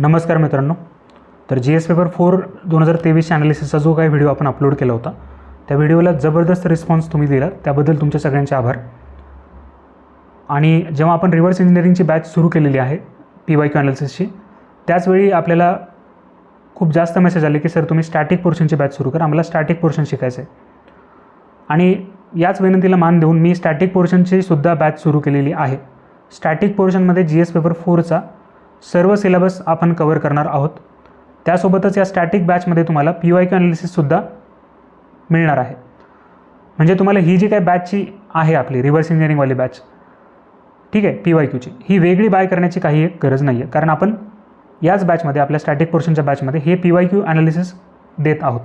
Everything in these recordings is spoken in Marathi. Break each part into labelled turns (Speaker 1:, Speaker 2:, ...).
Speaker 1: नमस्कार मित्रांनो. तर जी एस पेपर फोर दोन हजार तेवीसच्या ॲनालिसिसचा जो काही व्हिडिओ आपण अपलोड केला होता त्या व्हिडिओला जबरदस्त रिस्पॉन्स तुम्ही दिला. त्याबद्दल तुमच्या सगळ्यांचे आभार. आणि जेव्हा आपण रिव्हर्स इंजिनिअरिंगची बॅच सुरू केलेली आहे पी वाय क्यू ॲनालिसिसची त्याचवेळी आपल्याला खूप जास्त मेसेज आले की सर तुम्ही स्टॅटिक पोर्शनची बॅच सुरू करा. आम्हाला स्टॅटिक पोर्शन शिकायचं आहे आणि याच विनंतीला मान देऊन मी स्टॅटिक पोर्शनची सुद्धा बॅच सुरू केलेली आहे. स्टॅटिक पोर्शनमध्ये जी एस पेपर फोरचा सर्व सिलेबस आपण कवर करणार आहोत. त्यासोबतच या स्टॅटिक बॅचमध्ये तुम्हाला पी वाय क्यू ॲनालिसिससुद्धा मिळणार आहे. म्हणजे तुम्हाला ही जी काही बॅचची आहे आपली रिव्हर्स इंजिनिअरिंगवाली बॅच ठीक आहे पी वाय क्यूची ही वेगळी बाय करण्याची काही एक गरज नाही आहे कारण आपण याच बॅचमध्ये आपल्या स्टॅटिक पोर्शनच्या बॅचमध्ये हे पी वाय क्यू ॲनालिसिस देत आहोत.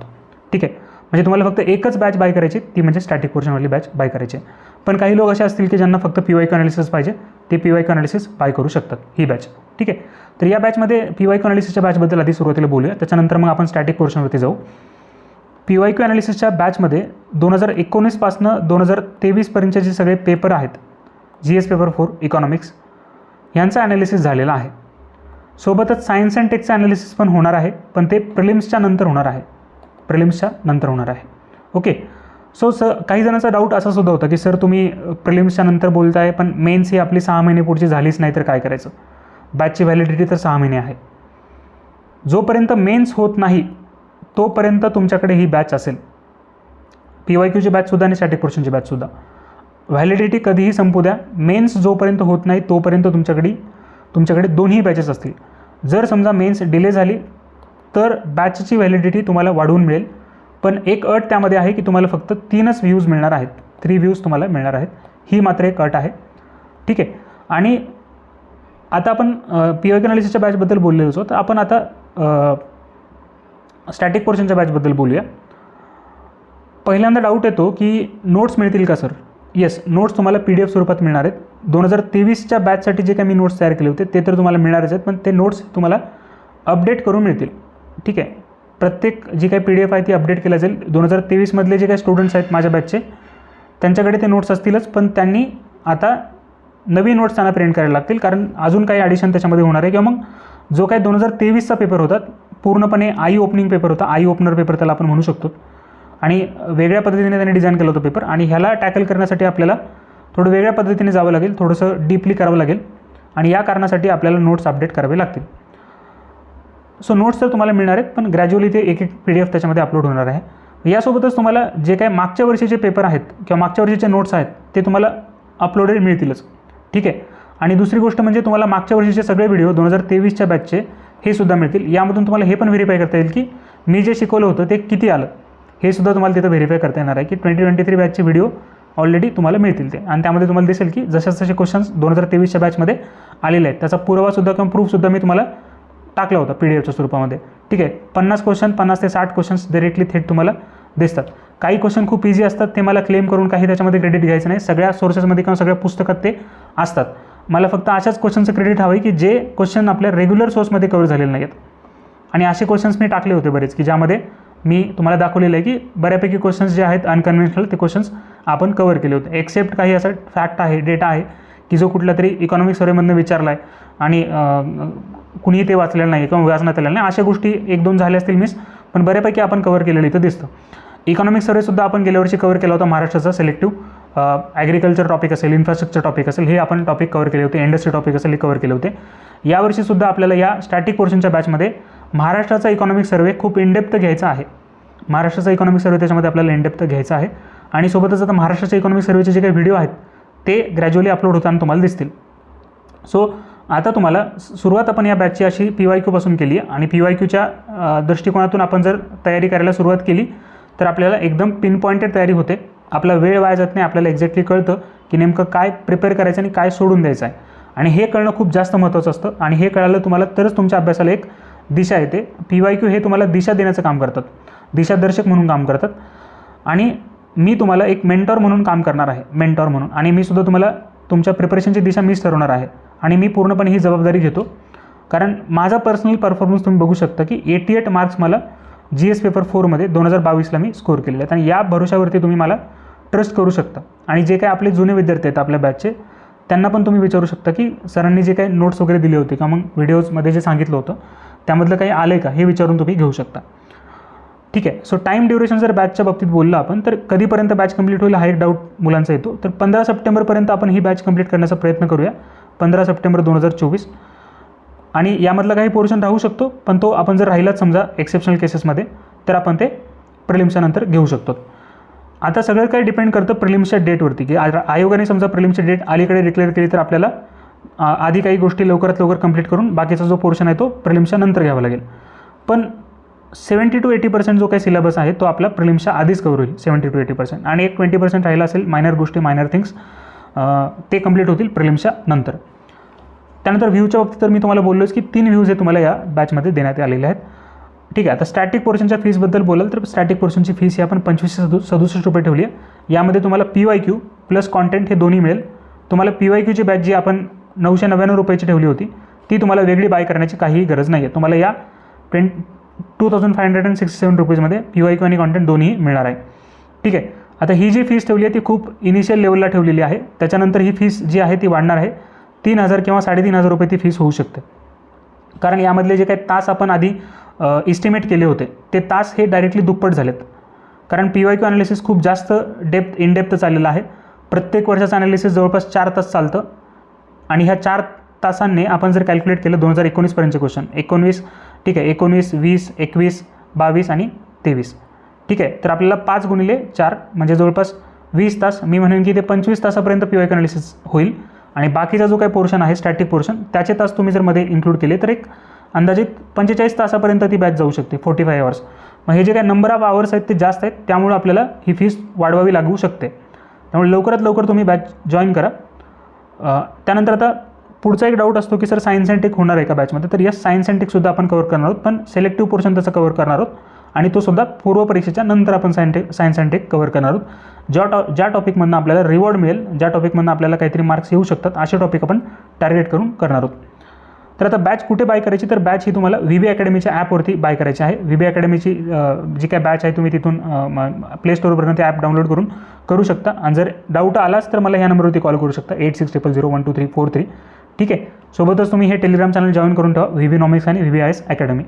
Speaker 1: ठीक आहे? म्हणजे तुम्हाला फक्त एकच बॅच बाय करायची ती म्हणजे स्टॅटिक पोर्शनवाली बॅच बाय करायची. पण काही लोक असे असतील की ज्यांना फक्त पी वाय क्यू ॲनालिसिस पाहिजे ते P Y Q analysis buy करू शकतात ही बॅच ठीक आहे? तर या बॅचमध्ये पी वाय क्यू ॲनालिसिसच्या बॅचबद्दल आधी सुरुवातीला बोलूया. त्याच्यानंतर मग आपण स्टॅटिक पोर्शनवरती जाऊ. पी वाय क्यू ॲनालिसिसच्या बॅचमध्ये दोन हजार एकोणीसपासनं दोन हजार तेवीसपर्यंतचे जे सगळे पेपर आहेत G S paper four economics यांचा ॲनालिसिस झालेला आहे. सोबतच सायन्स अँड टेकचं ॲनालिसिस पण होणार आहे पण ते प्रिलिम्सच्या नंतर होणार आहे. प्रिलिम्सच्या नंतर होणार आहे. ओके सो स काही जणांचा डाऊट असा सुद्धा होता की सर तुम्ही प्रिलिम्सच्या नंतर बोलताय पण मेन्स ही आपली सहा महिने पुढची झालीच नाही तर काय करायचं? बॅचची व्हॅलिडिटी तर सहा महिने आहे. जोपर्यंत मेन्स होत नाही तोपर्यंत तुमच्याकडे ही बॅच असेल. पी वाय क्यूची बॅचसुद्धा आणि स्टॅटिक पोर्शनची बॅचसुद्धा व्हॅलिडिटी कधीही संपू द्या. मेन्स जोपर्यंत होत नाही तोपर्यंत तुमच्याकडे तुमच्याकडे दोन्ही बॅचेस असतील. जर समजा मेन्स डिले झाली तर बॅचची व्हॅलिडिटी तुम्हाला वाढवून मिळेल. पण एक अट त्यामध्ये आहे की तुम्हाला फक्त तीनच व्ह्यूज मिळणार आहेत. थ्री व्ह्यूज तुम्हाला मिळणार आहेत. ही मात्र एक अट आहे. ठीक आहे. आणि आता आपण पी ओ अनालिसिसच्या बॅचबद्दल बोललेलो होतो तर आपण आता स्टॅटिक पोर्शनच्या बॅचबद्दल बोलूया. पहिल्यांदा डाऊट येतो की नोट्स मिळतील का सर येस नोट्स तुम्हाला पी डी एफ स्वरूपात मिळणार आहेत. दोन हजार तेवीसच्या बॅचसाठी जे काही मी नोट्स तयार केले होते ते तर तुम्हाला मिळणारच आहेत पण ते नोट्स तुम्हाला अपडेट करून मिळतील. ठीक आहे? प्रत्येक जी काही पी डी एफ आहे ती अपडेट केली जाईल दोन हजार तेवीसमधले जे काही स्टुडंट्स आहेत माझ्या बॅचचे त्यांच्याकडे ते नोट्स असतीलच पण त्यांनी आता नवीन नोट्स त्यांना प्रिंट करायला लागतील. कारण अजून काही ॲडिशन त्याच्यामध्ये होणार आहे. किंवा मग जो काही दोन हजार तेवीसचा पेपर होता पूर्णपणे आई ओपनिंग पेपर होता. आई ओपनर पेपर त्याला आपण म्हणू शकतो. आणि वेगळ्या पद्धतीने त्यांनी डिझाईन केला होता पेपर आणि ह्याला टॅकल करण्यासाठी आपल्याला थोडं वेगळ्या पद्धतीने जावं लागेल. थोडंसं डीपली करावं लागेल. आणि या कारणासाठी आपल्याला नोट्स अपडेट करावे लागतील. सो नोट्स तर तुम्हाला मिळणार आहेत. पण ग्रॅज्युअली ते एक एक पी डी एफ त्याच्यामध्ये अपलोड होणार आहे. यासोबतच तुम्हाला जे काही मागच्या वर्षीचे पेपर आहेत किंवा मागच्या वर्षीचे नोट्स आहेत ते तुम्हाला अपलोडेड मिळतीलच. ठीक आहे? आणि दुसरी गोष्ट म्हणजे तुम्हाला मागच्या वर्षीचे सगळे व्हिडिओ दोन हजार तेवीसच्या बॅचचे हे सुद्धा मिळतील. यामधून तुम्हाला हे पण व्हेरीफाय करता येईल की मी जे शिकवलं होतं ते किती आलं? हे सुद्धा तुम्हाला तिथं व्हेरीफाय करता येणार आहे की ट्वेंटी ट्वेंटी थ्री बॅचचे व्हिडिओ ऑलरेडी तुम्हाला मिळतील ते. आणि त्यामध्ये तुम्हाला दिसेल की जशा जसे क्वेश्चन्स दोन हजार तेवीसच्या बॅचमध्ये आलेले आहेत त्याचा पुरावासुद्धा किंवा प्रूफसुद्धा मी तुम्हाला टाकला होता पी डी एफच्या स्वरूपामध्ये. ठीक आहे? पन्नास क्वेश्चन पन्नास ते साठ क्वेश्चन्स डिरेक्टली थेट तुम्हाला दिसतात. काही क्वेश्चन खूप इझी असतात. ते मला क्लेम करून काही त्याच्यामध्ये क्रेडिट घ्यायचं नाही. सगळ्या सोर्सेसमध्ये किंवा सगळ्या पुस्तकात ते असतात. मला फक्त अशाच क्वेश्चनचं क्रेडिट हवं आहे की जे क्वेश्चन आपल्या रेग्युलर सोर्समध्ये कवर झालेले नाहीत आणि असे क्वेश्चन्स मी टाकले होते बरेच की ज्यामध्ये मी तुम्हाला दाखवलेलं आहे की बऱ्यापैकी क्वेश्चन्स जे आहेत अनकन्व्हेन्शनल ते क्वेश्चन्स आपण कवर केले होते. एक्सेप्ट काही असं फॅक्ट आहे डेटा आहे की जो कुठला तरी इकॉनॉमिक सर्वेमधनं विचारला आहे आणि कुणीही ते वाचलेलं नाही किंवा वाचण्यात आलेलं नाही. अशा गोष्टी एक दोन झाल्या असतील मिस पण बऱ्यापैकी आपण कवर केलेलं इथं दिसतं. इकॉनॉमिक सर्वेसुद्धा आपण गेल्या वर्षी कवर केला होता महाराष्ट्राचा सिलेक्टिव्ह ॲग्रिकल्चर टॉपिक असेल इन्फ्रास्ट्रक्चर टॉपिक असेल हे आपण टॉपिक कवर केले होते इंडस्ट्री टॉपिक असेल हे कवर केले होते. यावर्षीसुद्धा आपल्याला या स्टॅटिक पोर्शनच्या बॅचमध्ये महाराष्ट्राचा इकॉनॉमिक सर्वे खूप इनडेप्थ घ्यायचा आहे. महाराष्ट्राचा इकॉनॉमिक सर्वे त्याच्यामध्ये आपल्याला इनडेप्थ घ्यायचा आहे. आणि सोबतच आता महाराष्ट्राच्या इकॉनॉमिक सर्वेचे जे काही व्हिडिओ आहेत ते ग्रॅज्युअली अपलोड होताना तुम्हाला दिसतील. सो आता तुम्हाला सुरुवात आपण या बॅचची अशी पी वाय क्यूपासून केली आणि पी वाय क्यूच्या दृष्टिकोनातून आपण जर तयारी करायला सुरुवात केली तर आपल्याला एकदम पिनपॉइंटेड तयारी होते. आपला वेळ वाया जात नाही आपल्याला एक्झॅक्टली कळतं की नेमकं काय प्रिपेअर करायचं आणि काय सोडून द्यायचं आहे. आणि हे कळणं खूप जास्त महत्त्वाचं असतं. आणि हे कळालं तुम्हाला तरच तुमच्या अभ्यासाला एक दिशा येते. पी वाय क्यू हे तुम्हाला दिशा देण्याचं काम करतात. दिशादर्शक म्हणून काम करतात. आणि मी तुम्हाला एक मेंटॉर म्हणून काम करणार आहे. मेंटॉर म्हणून. आणि मी सुद्धा तुम्हाला तुमच्या प्रिपरेशनची दिशा मीच ठरवणार आहे. आणि मी पूर्णपणे ही जबाबदारी घेतो. कारण माझा पर्सनल परफॉर्मन्स तुम्ही बघू शकता की एटी एट मार्क्स मला जी एस पेपर फोरमध्ये दोन हजार बावीसला मी स्कोर केलेले आहेत आणि या भरोशावरती तुम्ही मला ट्रस्ट करू शकता. आणि जे काही आपले जुने विद्यार्थी आहेत आपल्या बॅचचे त्यांना पण तुम्ही विचारू शकता की सरांनी जे काही नोट्स वगैरे दिले होते किंवा मग व्हिडिओजमध्ये जे सांगितलं होतं त्यामधलं काही आलं आहे का हे विचारून तुम्ही घेऊ शकता. ठीक आहे. सो टाईम ड्युरेशन जर बॅचच्या बाबतीत बोललं आपण तर कधीपर्यंत बॅच कंप्लीट होईल हा एक डाऊट मुलांचा येतो. तर पंधरा सप्टेंबरपर्यंत आपण ही बॅच कंप्लीट करण्याचा प्रयत्न करूया. पंधरा सप्टेंबर दोन हजार चोवीस. आणि यामधला काही पोर्शन राहू शकतो पण तो आपण जर राहिलाच समजा एक्सेप्शनल केसेसमध्ये तर आपण ते प्रिलिम्सच्या नंतर घेऊ शकतो. आता सगळं काही डिपेंड करतं प्रिलिम्सच्या डेटवरती की आयोगाने समजा प्रिलिम्सची डेट अलीकडे डिक्लेअर केली तर आपल्याला आधी काही गोष्टी लवकरात लवकर कंप्लीट करून बाकीचा जो पोर्शन आहे तो प्रिलिम्सच्या नंतर घ्यावा लागेल. पण सेवन्टी टू एटी पर्सेंट जो काही सिलेबस आहे तो आपला प्रिलिम्सच्या आधीच कवर होईल सेवन्टी टू एटी पर्सेंट आणि एक ट्वेंटी पर्सेंट राहिला असेल मायनर गोष्टी मायनर थिंग्स ते कंप्लीट होतील प्रिलिम्सच्या नंतर. त्यानंतर व्ह्यूच्या बाबतीत तर मी तुम्हाला बोललोच की तीन व्ह्यूज हे तुम्हाला या बॅचमध्ये देण्यात आलेले आहेत. ठीक आहे आता स्टॅटिक पोर्शनच्या फीसबद्दल बोलाल तर स्टॅटिक पोर्शनची फीस ही आपण पंचवीसशे सदु सदुसष्ट रुपये ठेवली आहे. यामध्ये तुम्हाला P Y Q plus content हे दोन्ही मिळेल. तुम्हाला पी वाय क्यूची बॅच जी आपण नऊशे नव्याण्णव रुपयाची ठेवली होती ती तुम्हाला वेगळी बाय करण्याची काहीही गरज नाही आहे तुम्हाला या twen two thousand five hundred and sixty seven रुपीजमध्ये P Y Q आणि कॉन्टेंट दोन्ही मिळणार आहे. ठीक आहे आता ही जी फीस ठेवली आहे ती खूप इनिशियल लेवलला ठेवलेली आहे. त्याच्यानंतर ही फीस जी आहे ती वाढणार आहे. तीन हजार किंवा साडेतीन हजार रुपये ती फीस होऊ शकते. कारण यामधले जे काही तास आपण आधी इस्टिमेट केले होते ते तास हे डायरेक्टली दुप्पट झालेत. कारण पी वाय क्यू अनालिसिस खूप जास्त डेप्थ इन डेप्थ चाललेलं आहे. प्रत्येक वर्षाचं अनालिसिस जवळपास चार तास चालतं. आणि ह्या चार तासांनी आपण जर कॅल्क्युलेट केलं दोन हजार एकोणीसपर्यंतचे क्वेश्चन एकोणवीस ठीक आहे एकोणवीस वीस एकवीस बावीस आणि तेवीस. ठीक आहे तर आपल्याला पाच गुणिले चार म्हणजे जवळपास वीस तास. मी म्हणेन की ते पंचवीस तासापर्यंत पी वाय अनालिसिस होईल. आणि बाकीचा जो काही पोर्शन आहे स्टॅटिक पोर्शन त्याचे तास तुम्ही जर मध्ये इन्क्लूड केले तर एक अंदाजित पंचेचाळीस तासापर्यंत ती बॅच जाऊ शकते फोर्टी फाय अवर्स मग हे जे काही नंबर ऑफ आवर्स आहेत ते जास्त आहेत त्यामुळे आपल्याला ही फीस वाढवावी लागू शकते. त्यामुळे लवकरात लवकर तुम्ही बॅच जॉईन करा. त्यानंतर आता पुढचा एक डाऊट असतो की सर सायन्स अँड टेक होणार आहे का बॅचमध्ये तर यस सायन्स अँड टेकसुद्धा आपण कवर करणार आहोत पण सिलेक्टिव्ह पोर्शन त्याचं कवर करणार आहोत. आणि तो सुद्धा पूर्व परीक्षेच्या नंतर आपण scien science and tech cover करणार आहोत. ज्या टॉ ज्या टॉपिकमधनं आपल्याला रिवॉर्ड मिळेल ज्या टॉपिकमधनं आपल्याला काहीतरी मार्क्स येऊ शकतात असे टॉपिक आपण टार्गेट करून करणार आहोत. तर आता बॅच कुठे बाय करायची? तर बॅच ही तुम्हाला व्ही बी अकॅडमीच्या ॲपवरती बाय करायची आहे. व्ही बी अकॅडमीची जी काय बॅच आहे तुम्ही तिथून प्ले स्टोरवरून ते ॲप डाउनलोड करून करू शकता. आणि जर डाऊट आलाच तर मला ह्या नंबरवरती कॉल करू शकता. Eight six triple zero one two three four three ठीक आहे? सोबतच तुम्ही हे टेलिग्राम चॅनल जॉईन करून ठेवा. व्ही बी नॉमिक्स आणि V B I S academy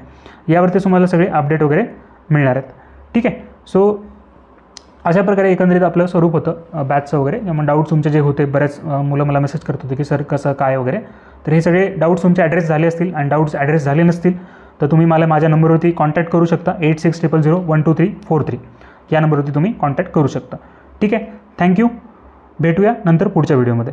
Speaker 1: यावरती तुम्हाला सगळे अपडेट वगैरे मिळणार आहेत. ठीक आहे. सो अशा प्रकारे एकंदरीत आपलं स्वरूप होतं बॅचचं वगैरे. मग डाऊट्स तुमचे जे होते बऱ्याच मुलं मला मेसेज करत होते की सर कसं काय वगैरे? तर हे सगळे डाऊट्स तुमचे ॲड्रेस झाले असतील आणि डाऊट्स ॲड्रेस झाले नसतील तर तुम्ही मला माझ्या नंबरवरती कॉन्टॅक्ट करू शकता. Eight six triple zero one two three four three या नंबरवरती तुम्ही कॉन्टॅक्ट करू शकता. ठीक आहे. थँक्यू भेटूया नंतर पुढच्या व्हिडिओमध्ये